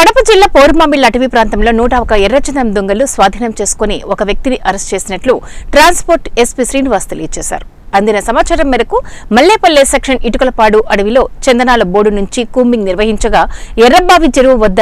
కడప జిల్లా పౌర్మామిల్ అటవీ ప్రాంతంలో నూట ఒక ఎర్రచందనం దొంగలు స్వాధీనం చేసుకుని ఒక వ్యక్తిని అరెస్ట్ చేసినట్లు ట్రాన్స్పోర్ట్ ఎస్పీ శ్రీనివాస్ తెలియజేశారు. అందిన సమాచారం మేరకు మల్లేపల్లె సెక్షన్ ఇటుకలపాడు అడవిలో చందనాల బోర్డు నుంచి కూంబింగ్ నిర్వహించగా ఎర్రబావి చెరువు వద్ద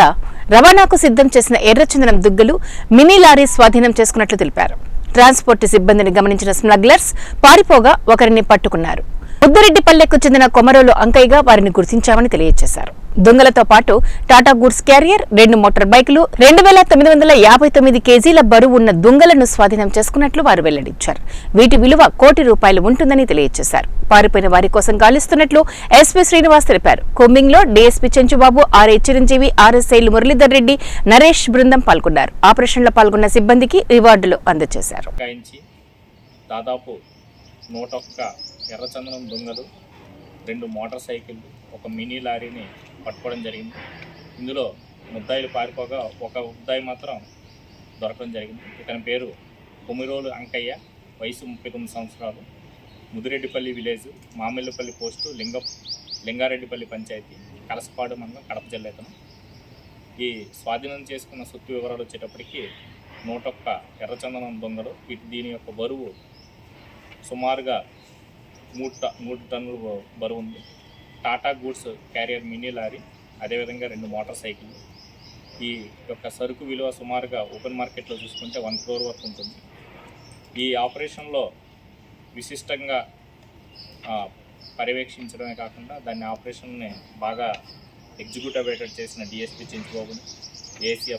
రవాణాకు సిద్ధం చేసిన ఎర్రచందనం దుగ్గలు మినీ లారీ స్వాధీనం చేసుకున్నట్లు తెలిపారు. ట్రాన్స్పోర్ట్ సిబ్బందిని గమనించిన స్మగ్లర్స్ పారిపోగా ఒకరిని పట్టుకున్నారు. ముద్దురెడ్డిపల్లెకు చెందిన కొమరోలు అంకయ్యగా వారిని గుర్తించామని తెలియజేశారు. దొంగలతో పాటు టాటా గూడ్స్ క్యారియర్ రెండు మోటార్ బైకులు రెండు వేల తొమ్మిది వందల యాభై తొమ్మిది కేజీల బరువు ఉన్న దొంగలను స్వాధీనం చేసుకున్నట్లు వారు వెల్లడించారు. వీటి విలువ కోటి రూపాయలు ఉంటుందని తెలియజేశారు. పారిపోయిన వారి కోసం గాలిస్తున్నట్లు ఎస్పీ శ్రీనివాస్ తెలిపారు. కొమ్మింగ్లో డీఎస్పీ చెంచుబాబు ఆర్ఏ చిరంజీవి ఆర్ఎస్ఐలు మురళీధర్ రెడ్డి నరేష్ బృందం పాల్గొన్నారు. ఆపరేషన్లో పాల్గొన్న సిబ్బందికి రివార్డులు అందజేశారు. దాదాపు నూట ఒక్క ఎర్రచందనం దొంగలు రెండు మోటార్ సైకిళ్ళు ఒక మినీ లారీని పట్టుకోవడం జరిగింది. ఇందులో ముద్దాయిలు పారిపోగా ఒక ముద్దాయి మాత్రం దొరకడం జరిగింది. ఇతని పేరు కొమిరోలు అంకయ్య వయసు ముప్పై తొమ్మిది సంవత్సరాలు. ముదిరెడ్డిపల్లి విలేజ్ మామిళ్ళపల్లి పోస్టు లింగ లింగారెడ్డిపల్లి పంచాయతీ కలసపాడు మండలం కడప జిల్లా ఇతను. ఈ స్వాధీనం చేసుకున్న సొత్తు వివరాలు వచ్చేటప్పటికి నూటొక్క ఎర్రచందనం దొంగలు. వీటి దీని యొక్క బరువు సుమారుగా మూడు ట మూడు టన్నుల బరువు ఉంది. Tata goods carrier mini lorry అదేవిధంగా రెండు మోటార్ సైకిల్ ఈ యొక్క సరుకు విలువ సుమారుగా ఓపెన్ మార్కెట్లో చూసుకుంటే వన్ క్రోర్ వరకు ఉంటుంది. ఈ ఆపరేషన్లో విశిష్టంగా పర్యవేక్షించడమే కాకుండా దాన్ని ఆపరేషన్ని బాగా ఎగ్జిక్యూట్ అయ్యేటట్టు చేసిన డిఎస్పీ చింతబాబుని ఏసీఎఫ్